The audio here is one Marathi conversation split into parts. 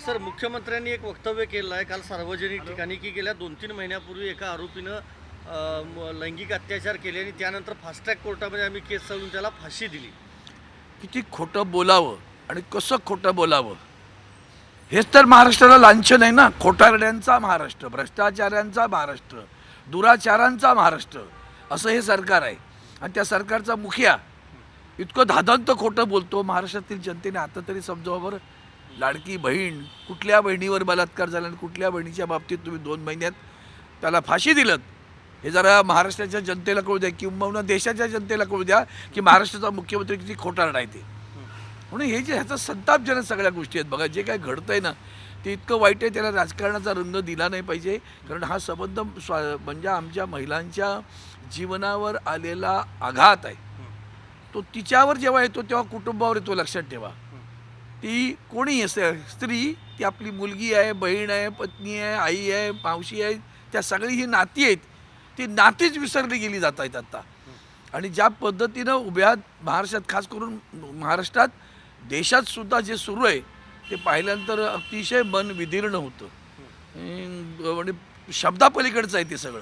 सर मुख्यमंत्र्यांनी एक वक्तव्य केलं आहे. काल सार्वजनिक ठिकाणी की गेल्या दोन तीन महिन्यापूर्वी एका आरोपीनं लैंगिक अत्याचार केले आणि त्यानंतर फास्ट ट्रॅक कोर्टामध्ये आम्ही केस चालवून त्याला फाशी दिली. किती खोटं बोलावं आणि कसं खोटं बोलावं? हेच तर महाराष्ट्राला लांछन आहे ना. खोटारड्यांचा महाराष्ट्र भ्रष्टाचारांचा महाराष्ट्र दुराचारांचा महाराष्ट्र असं हे सरकार आहे. आणि त्या सरकारचा मुखिया इतकं धादांत खोटं बोलतो. महाराष्ट्रातील जनतेने आता तरी समजावं बरं. लाडकी बहीण कुठल्या बहिणीवर बलात्कार झाला आणि कुठल्या बहिणीच्या बाबतीत तुम्ही दोन महिन्यात त्याला फाशी दिलं हे जरा महाराष्ट्राच्या जनतेला कळू द्या किंबहुना देशाच्या जनतेला कळू द्या की महाराष्ट्राचा मुख्यमंत्री किती खोटारडा आहे ते. म्हणून हे जे ह्याचा संतापजनक सगळ्या गोष्टी आहेत बघा जे काय घडतंय ना ते इतकं वाईट आहे त्याला राजकारणाचा रंग दिला नाही पाहिजे. कारण हा संबंध स्वा म्हणजे आमच्या महिलांच्या जीवनावर आलेला आघात आहे. तो तिच्यावर जेव्हा येतो तेव्हा कुटुंबावर येतो लक्षात ठेवा. ती कोणी असे स्त्री ती आपली मुलगी आहे बहीण आहे पत्नी आहे आई आहे मावशी आहे त्या सगळी ही नाती आहेत. ती नातीच विसरली गेली जात आहेत आत्ता आणि ज्या पद्धतीनं उभ्या महाराष्ट्रात खास करून महाराष्ट्रात देशात सुद्धा जे सुरू आहे ते पाहिल्यानंतर अतिशय मन विदीर्ण होतं. म्हणजे शब्दापलीकडचं आहे ते सगळं.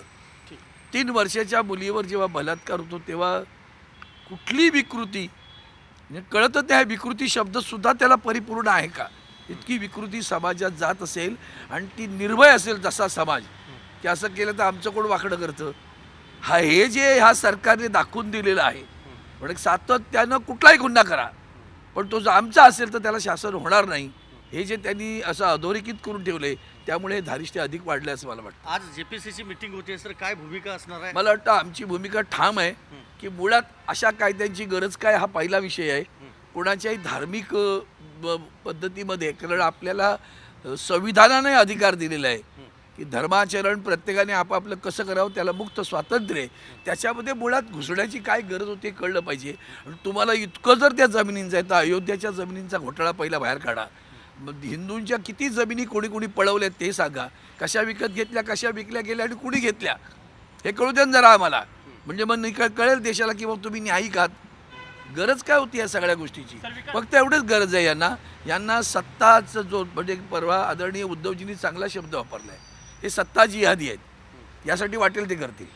तीन वर्षाच्या मुलीवर जेव्हा बलात्कार होतो तेव्हा कुठली विकृती म्हणजे कळतच नाही विकृती शब्दसुद्धा त्याला परिपूर्ण आहे का? इतकी विकृती समाजात जात असेल आणि ती निर्भय असेल जसा समाज की असं केलं तर आमचं कोण वाकडं करतं? हा हे जे ह्या सरकारने दाखवून दिलेलं आहे म्हणजे सातत्यानं कुठलाही गुन्हा करा पण तो जर आमचा असेल तर त्याला शासन होणार नाही. हे जे त्यांनी असं अधोरेखित करून ठेवले त्यामुळे धारिष्ट्य अधिक वाढले असं मला वाटतं. आज जेपीसीची मिटिंग होती सर काय भूमिका असणार आहे? मला वाटतं आमची भूमिका ठाम आहे. की मुळात अशा कायद्यांची गरज काय हा पहिला विषय आहे. कोणाच्याही धार्मिक पद्धतीमध्ये कारण आपल्याला संविधानाने अधिकार दिलेला आहे. की धर्माचरण प्रत्येकाने आपापलं कसं करावं त्याला मुक्त स्वातंत्र्य आहे. त्याच्यामध्ये मुळात घुसण्याची काय गरज होती हे कळलं पाहिजे. आणि तुम्हाला इतकं जर त्या जमिनींचं आहे तर अयोध्याच्या जमिनींचा घोटाळा पहिला बाहेर काढा. मग हिंदूंच्या किती जमिनी कोणी कोणी पळवल्या ते सांगा. कशा विकत घेतल्या कशा विकल्या गेल्या आणि कुणी घेतल्या? हे कळू द्या जरा आम्हाला. म्हणजे मग निक कळेल देशाला की मग तुम्ही न्यायिक आहात. गरज काय होती या सगळ्या गोष्टीची? फक्त एवढंच गरज आहे यांना. यांना सत्ताचं जो म्हणजे परवा आदरणीय उद्धवजींनी चांगला शब्द वापरला आहे हे सत्ता जिहादी आहेत. यासाठी वाटेल ते करतील.